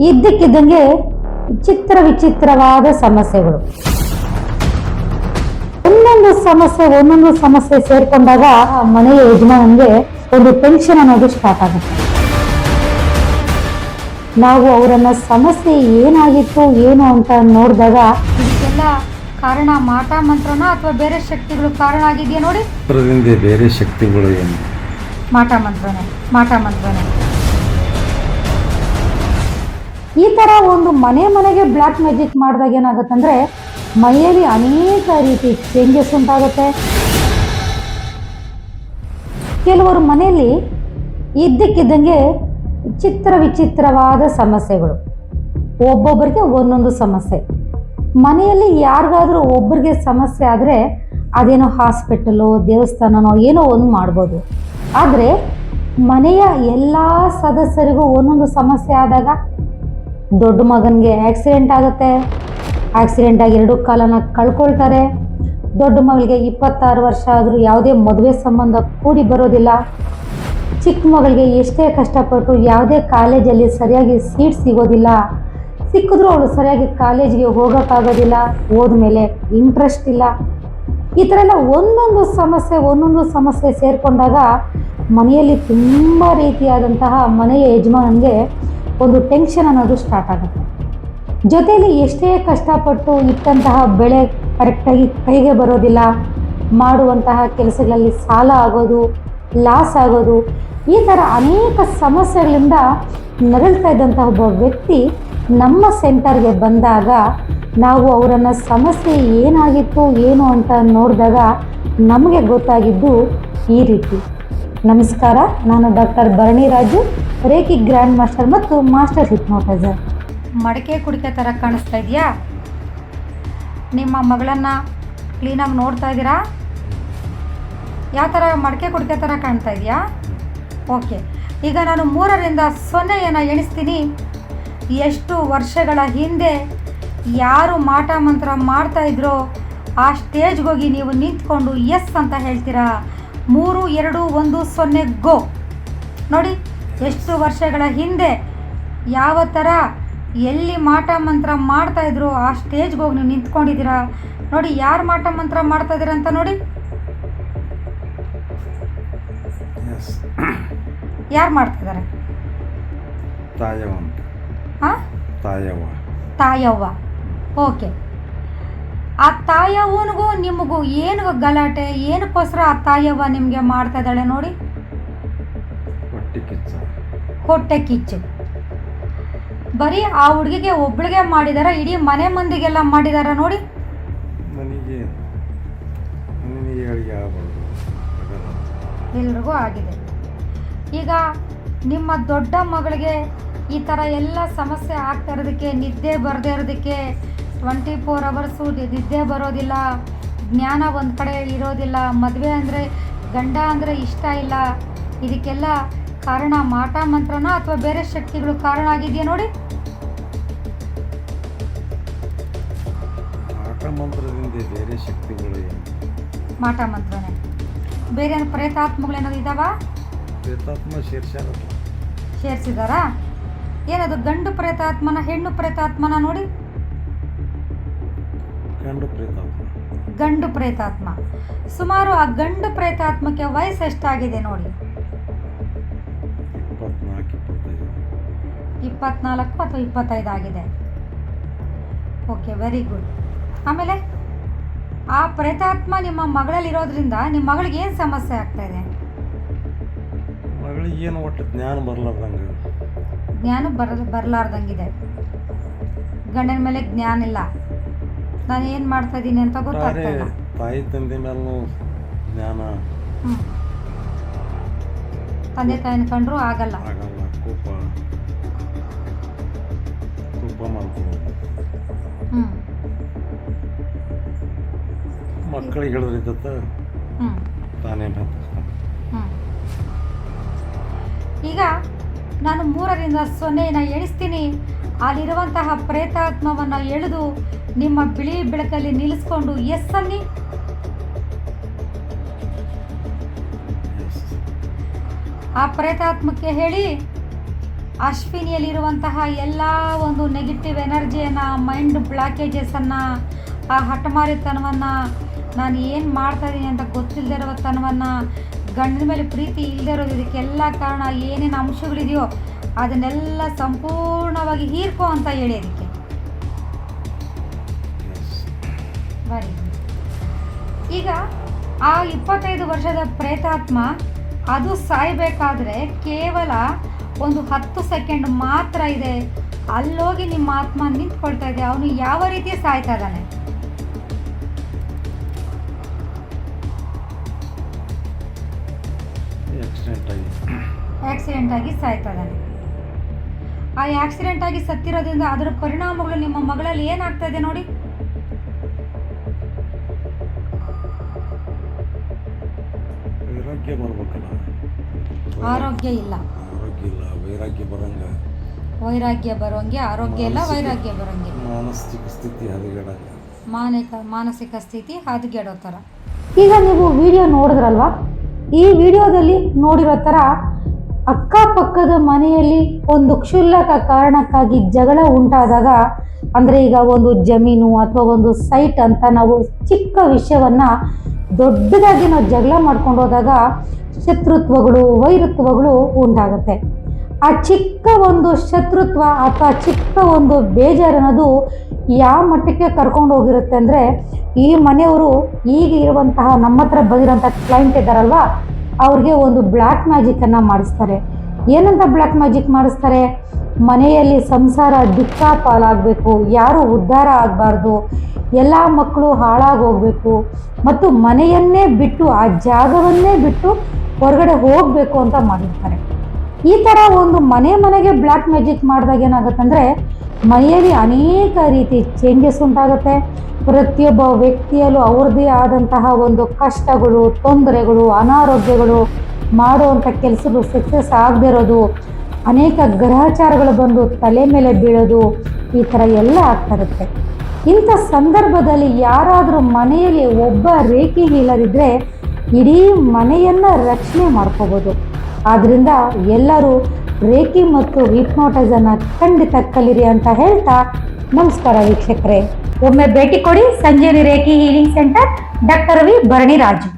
ಇದ್ದಕ್ಕಿದ್ದಂಗೆ ವಿಚಿತ್ರ ವಿಚಿತ್ರವಾದ ಸಮಸ್ಯೆಗಳು. ಒಂದೊಂದು ಸಮಸ್ಯೆ ಒಂದೊಂದು ಸಮಸ್ಯೆ ಸೇರ್ಕೊಂಡಾಗ ಆ ಮನೆಯ ಯಜಮಾನನ್ಗೆ ಒಂದು ಟೆನ್ಷನ್ ಅನ್ನೋದು ಸ್ಟಾರ್ಟ್ ಆಗುತ್ತೆ. ನಾವು ಅವರನ್ನ ಸಮಸ್ಯೆ ಏನಾಗಿತ್ತು ಏನು ಅಂತ ನೋಡಿದಾಗ ಇದಕ್ಕೆಲ್ಲ ಕಾರಣ ಮಾಟ ಮಂತ್ರನ ಅಥವಾ ಬೇರೆ ಶಕ್ತಿಗಳು ಕಾರಣ ಆಗಿದೆಯಾ ನೋಡಿ? ಬೇರೆ ಶಕ್ತಿಗಳು ಏನು? ಮಾಟ ಮಂತ್ರನೇ ಮಾಟ ಮಂತ್ರನೇ. ಈ ತರ ಒಂದು ಮನೆ ಮನೆಗೆ ಬ್ಲ್ಯಾಕ್ ಮ್ಯಾಜಿಕ್ ಮಾಡಿದಾಗ ಏನಾಗುತ್ತಂದ್ರೆ ಮನೆಯಲ್ಲಿ ಅನೇಕ ರೀತಿ ಚೇಂಜಸ್ ಉಂಟಾಗುತ್ತೆ. ಕೆಲವರು ಮನೆಯಲ್ಲಿ ಇದ್ದಕ್ಕಿದ್ದಂಗೆ ಚಿತ್ರ ವಿಚಿತ್ರವಾದ ಸಮಸ್ಯೆಗಳು. ಒಬ್ಬೊಬ್ಬರಿಗೆ ಒಂದೊಂದು ಸಮಸ್ಯೆ. ಮನೆಯಲ್ಲಿ ಯಾರಿಗಾದರೂ ಒಬ್ಬರಿಗೆ ಸಮಸ್ಯೆ ಆದರೆ ಅದೇನೋ ಹಾಸ್ಪಿಟಲು ದೇವಸ್ಥಾನನೋ, ಏನೋ ಒಂದು ಮಾಡ್ಬೋದು. ಆದರೆ ಮನೆಯ ಎಲ್ಲ ಸದಸ್ಯರಿಗೂ ಒಂದೊಂದು ಸಮಸ್ಯೆ ಆದಾಗ ದೊಡ್ಡ ಮಗನಿಗೆ ಆಕ್ಸಿಡೆಂಟ್ ಆಗುತ್ತೆ. ಆಕ್ಸಿಡೆಂಟ್ ಆಗಿ ಎರಡು ಕಾಲನ ಕಳ್ಕೊಳ್ತಾರೆ. ದೊಡ್ಡ ಮಗಳಿಗೆ ಇಪ್ಪತ್ತಾರು ವರ್ಷ ಆದರೂ ಯಾವುದೇ ಮದುವೆ ಸಂಬಂಧ ಕೂಡಿ ಬರೋದಿಲ್ಲ. ಚಿಕ್ಕ ಮಗಳಿಗೆ ಎಷ್ಟೇ ಕಷ್ಟಪಟ್ಟು ಯಾವುದೇ ಕಾಲೇಜಲ್ಲಿ ಸರಿಯಾಗಿ ಸೀಟ್ ಸಿಗೋದಿಲ್ಲ. ಸಿಕ್ಕಿದ್ರೂ ಅವಳು ಸರಿಯಾಗಿ ಕಾಲೇಜಿಗೆ ಹೋಗೋಕ್ಕಾಗೋದಿಲ್ಲ. ಹೋದ್ಮೇಲೆ ಇಂಟ್ರೆಸ್ಟ್ ಇಲ್ಲ. ಈ ಥರ ಎಲ್ಲ ಒಂದೊಂದು ಸಮಸ್ಯೆ ಒಂದೊಂದು ಸಮಸ್ಯೆ ಸೇರಿಕೊಂಡಾಗ ಮನೆಯಲ್ಲಿ ತುಂಬ ರೀತಿಯಾದಂತಹ ಮನೆಯ ಯಜಮಾನನಿಗೆ ಒಂದು ಟೆನ್ಷನ್ ಅನ್ನೋದು ಸ್ಟಾರ್ಟ್ ಆಗುತ್ತೆ. ಜೊತೆಯಲ್ಲಿ ಎಷ್ಟೇ ಕಷ್ಟಪಟ್ಟು ಇಟ್ಟಂತಹ ಬೆಳೆ ಕರೆಕ್ಟಾಗಿ ಕೈಗೆ ಬರೋದಿಲ್ಲ, ಮಾಡುವಂತಹ ಕೆಲಸಗಳಲ್ಲಿ ಸಾಲ ಆಗೋದು ಲಾಸ್ ಆಗೋದು, ಈ ಥರ ಅನೇಕ ಸಮಸ್ಯೆಗಳಿಂದ ನರಳ್ತಾ ಇದ್ದಂತಹ ಒಬ್ಬ ವ್ಯಕ್ತಿ ನಮ್ಮ ಸೆಂಟರ್ಗೆ ಬಂದಾಗ ನಾವು ಅವರನ್ನು ಸಮಸ್ಯೆ ಏನಾಗಿತ್ತು, ಏನು ಅಂತ ನೋಡಿದಾಗ ನಮಗೆ ಗೊತ್ತಾಗಿದ್ದು ಈ ರೀತಿ. ನಮಸ್ಕಾರ. ನಾನು doctor Bharani Raju, reiki grand master ಮತ್ತು ಮಾಸ್ಟರ್ ಹಿಪ್ನೋಟೈಸರ್. ಮಡಕೆ ಕುಡಿಕೆ ಥರ ಕಾಣಿಸ್ತಾ ಇದೆಯಾ? ನಿಮ್ಮ ಮಗಳನ್ನು ಕ್ಲೀನಾಗಿ ನೋಡ್ತಾ ಇದ್ದೀರಾ ಯಾವ ಥರ ಮಡಕೆ ಕುಡಿಕೆ ಥರ ಕಾಣ್ತಾ ಇದೆಯಾ? ಓಕೆ ಈಗ ನಾನು ಮೂರರಿಂದ ಸೊನ್ನೆಯನ್ನು ಎಣಿಸ್ತೀನಿ. ಎಷ್ಟು ವರ್ಷಗಳ ಹಿಂದೆ ಯಾರು ಮಾಟ ಮಂತ್ರ ಮಾಡ್ತಾಯಿದ್ರೋ ಆ ಸ್ಟೇಜ್ಗೋಗಿ ನೀವು ನಿಂತ್ಕೊಂಡು ಎಸ್ ಅಂತ ಹೇಳ್ತೀರಾ? ಮೂರು ಎರಡು ಒಂದು ಸೊನ್ನೆ ಗೋ. ನೋಡಿ ಎಷ್ಟು ವರ್ಷಗಳ ಹಿಂದೆ ಯಾವ ಥರ ಎಲ್ಲಿ ಮಾಟ ಮಂತ್ರ ಮಾಡ್ತಾಯಿದ್ರು ಆ ಸ್ಟೇಜ್ಗೆ ಹೋಗಿ ನೀವು ನಿಂತ್ಕೊಂಡಿದ್ದೀರಾ? ನೋಡಿ ಯಾರು ಮಾಟ ಮಂತ್ರ ಮಾಡ್ತಾ ಇದ್ದೀರಾ ಅಂತ ನೋಡಿ. ಯಾರು ಮಾಡ್ತಿದ್ದಾರೆ ತಾಯವ್ವ. ತಾಯವ್ವ. ಓಕೆ. ಆ ತಾಯವ್ವನಿಗೂ ನಿಮಗೂ ಏನು ಗಲಾಟೆ ಏನಕ್ಕೋಸ್ಕರ ಆ ತಾಯವ್ವ ನಿಮಗೆ ಮಾಡ್ತಾ ಇದ್ದಾಳೆ ನೋಡಿ. ಹೊಟ್ಟೆ ಕಿಚ್ಚ. ಬರೀ ಆ ಹುಡುಗಿಗೆ ಒಬ್ಳಿಗೆ ಮಾಡಿದಾರ ಇಡೀ ಮನೆ ಮಂದಿಗೆಲ್ಲ ಮಾಡಿದಾರ ನೋಡಿ. ಎಲ್ರಿಗೂ ಆಗಿದೆ. ಈಗ ನಿಮ್ಮ ದೊಡ್ಡ ಮಗಳಿಗೆ ಈ ಥರ ಎಲ್ಲ ಸಮಸ್ಯೆ ಆಗ್ತಾ ಇರೋದಕ್ಕೆ ನಿದ್ದೆ ಬರದೇ ಇರೋದಕ್ಕೆ ಟ್ವೆಂಟಿ ಫೋರ್ ಅವರ್ಸು ನಿದ್ದೆ ಬರೋದಿಲ್ಲ ಜ್ಞಾನ ಒಂದು ಕಡೆ ಇರೋದಿಲ್ಲ ಮದುವೆ ಅಂದರೆ ಗಂಡ ಅಂದರೆ ಇಷ್ಟ ಇಲ್ಲ. ಇದಕ್ಕೆಲ್ಲ ಕಾರಣ ಮಾಟ ಮಂತ್ರನ ಅಥವಾ ಬೇರೆ ಶಕ್ತಿಗಳು ಕಾರಣ ಆಗಿದೆಯಾ ನೋಡಿ? ಮಂತ್ರದಿಂದ ಬೇರೆ ಶಕ್ತಿಗಳು ಮಾಟ ಮಂತ್ರನೇ. ಬೇರೆ ಪ್ರೇತಾತ್ಮಗಳು ಪ್ರೇತಾತ್ಮಗಳೇನಾದ್ರು ಇದಾವ? ಪ್ರೇತಾತ್ಮ ಶೀರ್ಷಾರಲ್ಲ ಸೇರಿಸಿದಾರಾ ಏನದು ಗಂಡು ಪ್ರೇತಾತ್ಮನ ಹೆಣ್ಣು ಪ್ರೇತಾತ್ಮನ ನೋಡಿ? ಗಂಡು ಪ್ರೇತಾತ್ಮ. ಗಂಡು ಪ್ರೇತಾತ್ಮ. ಸುಮಾರು ಆ ಗಂಡು ಪ್ರೇತಾತ್ಮಕ್ಕೆ ವಯಸ್ಸು ಎಷ್ಟಾಗಿದೆ ನೋಡಿ? ಇಪ್ಪತ್ನಾಲ್ಕು ಅಥವಾ ಇಪ್ಪತ್ತೈದು ಆಗಿದೆ. Okay very good. ಆಮೇಲೆ ಆ ಪ್ರೇತಾತ್ಮ ನಿಮ್ಮ ಮಗಳಲ್ಲಿರೋದ್ರಿಂದ ನಿಮ್ಮ ಮಗಳಿಗೆ ಏನು ಸಮಸ್ಯೆ ಆಗ್ತಾ ಇದೆ? ಮಗಳಿಗೆ ಏನು ಒಟ್ಟು ಜ್ಞಾನ ಬರಲಾರ್ದಂಗೆ. ಜ್ಞಾನ ಬರ ಬರಲಾರ್ದಂಗಿದೆ. ಗಂಡನ ಮೇಲೆ ಜ್ಞಾನ ಇಲ್ಲ. ನಾನು ಏನು ಮಾಡ್ತಾ ಇದ್ದೀನಿ ಅಂತ ಗೊತ್ತಾಗ್ತಾ ಇಲ್ಲ. ತಾಯಿ ತಂದೆ ಮೇಲೂ ಜ್ಞಾನ. ತಂದೆ ತಾಯಿನ ಕಂಡ್ರೂ ಆಗಲ್ಲ. ಆಗಲ್ಲ ಕೋಪ. ಕೋಪ ಹ್ಞೂ ಮಕ್ಕಳಿಗೆ ಹ್ಞೂ ತಾನೇ ಮಾತಾಡ್ತಾನೆ ಹ್ಮ್. ಈಗ ನಾನು ಮೂರರಿಂದ ಸೊನ್ನೆಯನ್ನು ಎಣಿಸ್ತೀನಿ. ಅಲ್ಲಿರುವಂತಹ ಪ್ರೇತಾತ್ಮವನ್ನು ಎಳೆದು ನಿಮ್ಮ ಬಿಳಿ ಬೆಳಕಲ್ಲಿ ನಿಲ್ಲಿಸ್ಕೊಂಡು ಎಸ್ ಎಸ್ ಆ ಪ್ರೇತಾತ್ಮಕ್ಕೆ ಹೇಳಿ, ಅಶ್ವಿನಿಯಲ್ಲಿರುವಂತಹ ಎಲ್ಲ ಒಂದು ನೆಗೆಟಿವ್ ಎನರ್ಜಿಯನ್ನು ಮೈಂಡ್ ಬ್ಲಾಕೇಜಸನ್ನು ಆ ಹಠಮಾರಿತನವನ್ನು ನಾನು ಏನು ಮಾಡ್ತಾಯಿದ್ದೀನಿ ಅಂತ ಗೊತ್ತಿಲ್ಲದೆ ಇರೋ ತನವನ್ನು, ಗಂಡನ ಮೇಲೆ ಪ್ರೀತಿ ಇಲ್ಲದೆ ಇರೋದು, ಇದಕ್ಕೆಲ್ಲ ಕಾರಣ ಏನೇನು ಅಂಶಗಳಿದೆಯೋ ಅದನ್ನೆಲ್ಲ ಸಂಪೂರ್ಣವಾಗಿ ಹೀರ್ಕೋ ಅಂತ ಹೇಳಿ ಅದಕ್ಕೆ ಬರೀ ಈಗ ಆ ಇಪ್ಪತ್ತೈದು ವರ್ಷದ ಪ್ರೇತಾತ್ಮ ಅದು ಸಾಯಬೇಕಾದ್ರೆ ಕೇವಲ ಒಂದು ಹತ್ತು ಸೆಕೆಂಡ್ ಮಾತ್ರ ಇದೆ. ಅಲ್ಲೋಗಿ ನಿಮ್ಮ ಆತ್ಮ ನಿಂತ್ಕೊಳ್ತಾ ಇದೆ. ಅವನು ಯಾವ ರೀತಿ ಸಾಯ್ತಾ ಇದ್ದಾನೆ? ಆಕ್ಸಿಡೆಂಟ್ ಆಗಿ. ಆಕ್ಸಿಡೆಂಟ್ ಆಗಿ ಸಾಯ್ತಾ ಇದ್ದಾನೆ. ಆ ಆಕ್ಸಿಡೆಂಟ್ ಆಗಿ ಸತ್ತಿರೋದ್ರಿಂದ ಅದರ ಪರಿಣಾಮಗಳು ನಿಮ್ಮ ಮಗಳಲ್ಲಿ ಏನಾಗ್ತಾ ಇದೆ ನೋಡಿ. ಆರೋಗ್ಯ ಇಲ್ಲ. ಆರೋಗ್ಯ ಇಲ್ಲ ವೈರಾಗ್ಯ ಬರಂಗ. ವೈರಾಗ್ಯ ಬರೋಂಗೆ ಆರೋಗ್ಯ ಇಲ್ಲ ವೈರಾಗ್ಯ ಬರೋಂಗೆ. ಮಾನಸಿಕ ಸ್ಥಿತಿ ಹದಗೆಡಂಗ. ಮಾನಸಿಕ ಮಾನಸಿಕ ಸ್ಥಿತಿ ಹದಗೆಡೋ ಥರ. ಈಗ ನೀವು ವಿಡಿಯೋ ನೋಡಿದ್ರಲ್ವಾ? ಈ ವಿಡಿಯೋದಲ್ಲಿ ನೋಡಿರೋ ಥರ ಅಕ್ಕಪಕ್ಕದ ಮನೆಯಲ್ಲಿ ಒಂದು ಕ್ಷುಲ್ಲಕ ಕಾರಣಕ್ಕಾಗಿ ಜಗಳ ಉಂಟಾದಾಗ ಅಂದರೆ ಈಗ ಒಂದು ಜಮೀನು ಅಥವಾ ಒಂದು ಸೈಟ್ ಅಂತ ನಾವು ಚಿಕ್ಕ ವಿಷಯವನ್ನು ದೊಡ್ಡದಾಗಿ ನಾವು ಜಗಳ ಮಾಡ್ಕೊಂಡು ಹೋದಾಗ ಶತ್ರುತ್ವಗಳು, ವೈರತ್ವಗಳು ಉಂಟಾಗುತ್ತೆ. ಆ ಚಿಕ್ಕ ಒಂದು ಶತ್ರುತ್ವ ಅಥವಾ ಚಿಕ್ಕ ಒಂದು ಬೇಜಾರು ಅನ್ನೋದು ಯಾವ ಮಟ್ಟಕ್ಕೆ ಕರ್ಕೊಂಡು ಹೋಗಿರುತ್ತೆ ಅಂದರೆ, ಈ ಮನೆಯವರು ಈಗ ಇರುವಂತಹ ನಮ್ಮ ಹತ್ರ ಬಂದಿರೋಂಥ ಕ್ಲೈಂಟ್ ಇದ್ದಾರಲ್ವ, ಅವ್ರಿಗೆ ಒಂದು ಬ್ಲ್ಯಾಕ್ ಮ್ಯಾಜಿಕನ್ನು ಮಾಡಿಸ್ತಾರೆ. ಏನಂತ ಬ್ಲ್ಯಾಕ್ ಮ್ಯಾಜಿಕ್ ಮಾಡಿಸ್ತಾರೆ? ಮನೆಯಲ್ಲಿ ಸಂಸಾರ ದುಃಖ ಪಾಲಾಗಬೇಕು, ಯಾರು ಉದ್ಧಾರ ಆಗಬಾರ್ದು, ಎಲ್ಲ ಮಕ್ಕಳು ಹಾಳಾಗಿ ಹೋಗಬೇಕು, ಮತ್ತು ಮನೆಯನ್ನೇ ಬಿಟ್ಟು, ಆ ಜಾಗವನ್ನೇ ಬಿಟ್ಟು ಹೊರಗಡೆ ಹೋಗಬೇಕು ಅಂತ ಮಾಡಿರ್ತಾರೆ. ಈ ಥರ ಒಂದು ಮನೆ ಮನೆಗೆ ಬ್ಲ್ಯಾಕ್ ಮ್ಯಾಜಿಕ್ ಮಾಡಿದಾಗ ಏನಾಗುತ್ತಂದರೆ, ಮನೆಯಲ್ಲಿ ಅನೇಕ ರೀತಿ ಚೇಂಜಸ್ ಉಂಟಾಗುತ್ತೆ. ಪ್ರತಿಯೊಬ್ಬ ವ್ಯಕ್ತಿಯಲ್ಲೂ ಅವ್ರದ್ದೇ ಆದಂತಹ ಒಂದು ಕಷ್ಟಗಳು, ತೊಂದರೆಗಳು, ಅನಾರೋಗ್ಯಗಳು ಮಾಡುವಂಥ ಕೆಲಸಗಳು ಸಕ್ಸಸ್ ಆಗದೆ ಅನೇಕ ಗ್ರಹಚಾರಗಳು ಬಂದು ತಲೆ ಮೇಲೆ ಬೀಳೋದು, ಈ ಥರ ಎಲ್ಲ ಆಗ್ತಾ ಇಂಥ ಸಂದರ್ಭದಲ್ಲಿ ಯಾರಾದರೂ ಮನೆಯಲ್ಲಿ ಒಬ್ಬ ರೇಖಿ ಹೀಲರಿದ್ದರೆ ಇಡೀ ಮನೆಯನ್ನು ರಕ್ಷಣೆ ಮಾಡ್ಕೋಬೋದು. ಆದ್ದರಿಂದ ಎಲ್ಲರೂ ರೇಖಿ ಮತ್ತು ಹಿಪ್ನೋಟೈಸನ್ನು ಖಂಡಿತ ಕಲಿರಿ ಅಂತ ಹೇಳ್ತಾ ನಮಸ್ಕಾರ ವೀಕ್ಷಕರೇ. ಒಮ್ಮೆ ಭೇಟಿ ಕೊಡಿ Sanjeevi reiki healing centre doctor V Bharaniraju.